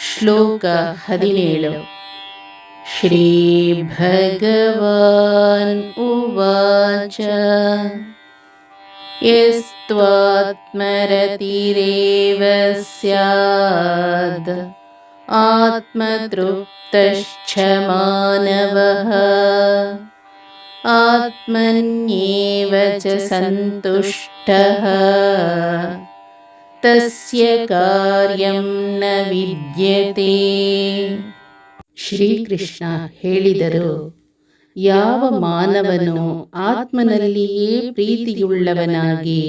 श्लोक हदि श्रीभगवान् उवाच। यस्त्वात्मरतिरेव स्याद्। आत्मतृप्तश्च मानवः। आत्मन्येव च सन्तुष्टः। तस्य कार्यं न ವಿದ್ಯತೆ ಶ್ರೀಕೃಷ್ಣ ಹೇಳಿದರು ಯಾವ ಮಾನವನು ಆತ್ಮನಲ್ಲಿಯೇ ಪ್ರೀತಿಯುಳ್ಳವನಾಗಿ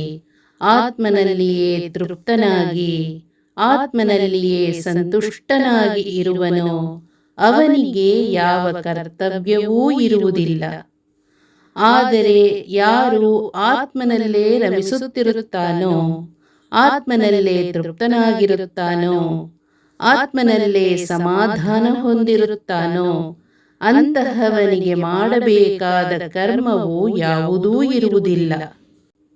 ಆತ್ಮನಲ್ಲಿಯೇ ತೃಪ್ತನಾಗಿ ಆತ್ಮನಲ್ಲಿಯೇ ಸಂತುಷ್ಟನಾಗಿ ಇರುವನೋ ಅವನಿಗೆ ಯಾವ ಕರ್ತವ್ಯವೂ ಇರುವುದಿಲ್ಲ ಆದರೆ ಯಾರು ಆತ್ಮನಲ್ಲೇ ರಮಿಸುತ್ತಿರುತ್ತಾನೋ ಆತ್ಮನಲ್ಲೇ ತೃಪ್ತನಾಗಿರುತ್ತಾನೋ? ಆತ್ಮನಲ್ಲೇ ಸಮಾಧಾನ ಹೊಂದಿರುತ್ತಾನೋ? ಅಂತಹವನಿಗೆ ಮಾಡಬೇಕಾದ ಕರ್ಮವು ಯಾವುದೂ ಇರುವುದಿಲ್ಲ.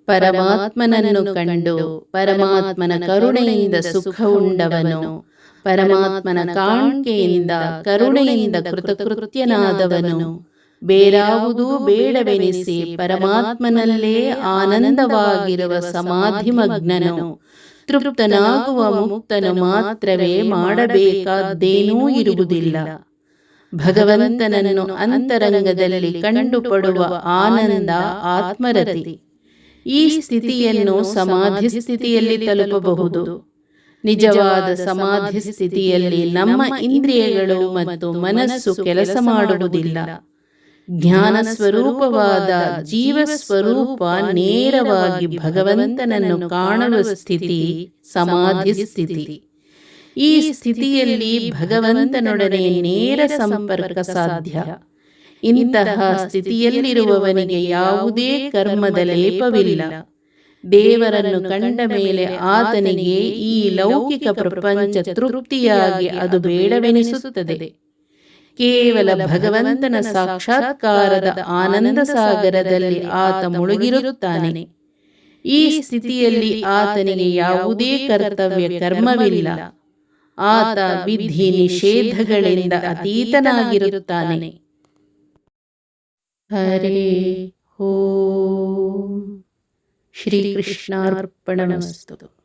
ಪರಮಾತ್ಮನನ್ನು ಕಂಡು ಪರಮಾತ್ಮನ ಕರುಣೆಯಿಂದ ಸುಖ ಉಂಡವನು ಪರಮಾತ್ಮನ ಕಾಣಿಕೆಯಿಂದ ಕರುಣೆಯಿಂದ ಕೃತಕೃತ್ಯನಾದವನು. ಬೇರಾವುದೂ ಬೇಡವೆನಿಸಿ ಪರಮಾತ್ಮನಲ್ಲೇ ಆನಂದವಾಗಿರುವ ಸಮಾಧಿಮಗ್ನನು. ತೃಪ್ತನಾಗುವ ಮುಕ್ತನು ಮಾತ್ರವೇ ಮಾಡಬೇಕಾದ್ದೇನೂ ಇರುವುದಿಲ್ಲ. ಭಗವಂತನನ್ನು ಅಂತರಂಗದಲ್ಲಿ ಕಂಡುಪಡುವ ಆನಂದ ಆತ್ಮರತಿ. ಈ ಸ್ಥಿತಿಯನ್ನು ಸಮಾಧಿ ಸ್ಥಿತಿಯಲ್ಲಿ ತಲುಪಬಹುದು. ನಿಜವಾದ ಸಮಾಧಿ ಸ್ಥಿತಿಯಲ್ಲಿ ನಮ್ಮ ಇಂದ್ರಿಯಗಳು ಮತ್ತು ಮನಸ್ಸು ಕೆಲಸ ಮಾಡುವುದಿಲ್ಲ. ಜ್ಞಾನ ಸ್ವರೂಪವಾದ ಜೀವ ಸ್ವರೂಪ ನೇರವಾಗಿ ಭಗವಂತನನ್ನು ಕಾಣುವ ಸ್ಥಿತಿ ಸಮಾಧಿ ಸ್ಥಿತಿ. ಈ ಸ್ಥಿತಿಯಲ್ಲಿ ಭಗವಂತನೊಡನೆ ನೇರ ಸಂಪರ್ಕ ಸಾಧ್ಯ. ಇಂತಹ ಸ್ಥಿತಿಯಲ್ಲಿರುವವನಿಗೆ ಯಾವುದೇ ಕರ್ಮದ ಲೇಪವಿಲ್ಲ. ದೇವರನ್ನು ಕಂಡ ಮೇಲೆ ಆತನಿಗೆ ಈ ಲೌಕಿಕ ಪ್ರಪಂಚ ತೃಪ್ತಿಯಾಗಿ ಅದು ಬೇಡವೆನಿಸುತ್ತದೆ. ಕೇವಲ ಭಗವಂತನ ಸಾಕ್ಷಾತ್ಕಾರದ ಆನಂದ ಸಾಗರದಲ್ಲಿ ಆತ ಮುಳುಗಿರುತ್ತಾನೆ. ಈ ಸ್ಥಿತಿಯಲ್ಲಿ ಆತನಿಗೆ ಯಾವುದೇ ಕರ್ತವ್ಯ ಕರ್ಮವಿಲ್ಲ. ಆತ ವಿಧಿ ನಿಷೇಧಗಳಿಂದ ಅತೀತನಾಗಿರುತ್ತಾನೆ. ಹರೇ ಓ. ಶ್ರೀಕೃಷ್ಣಾರ್ಪಣಮಸ್ತು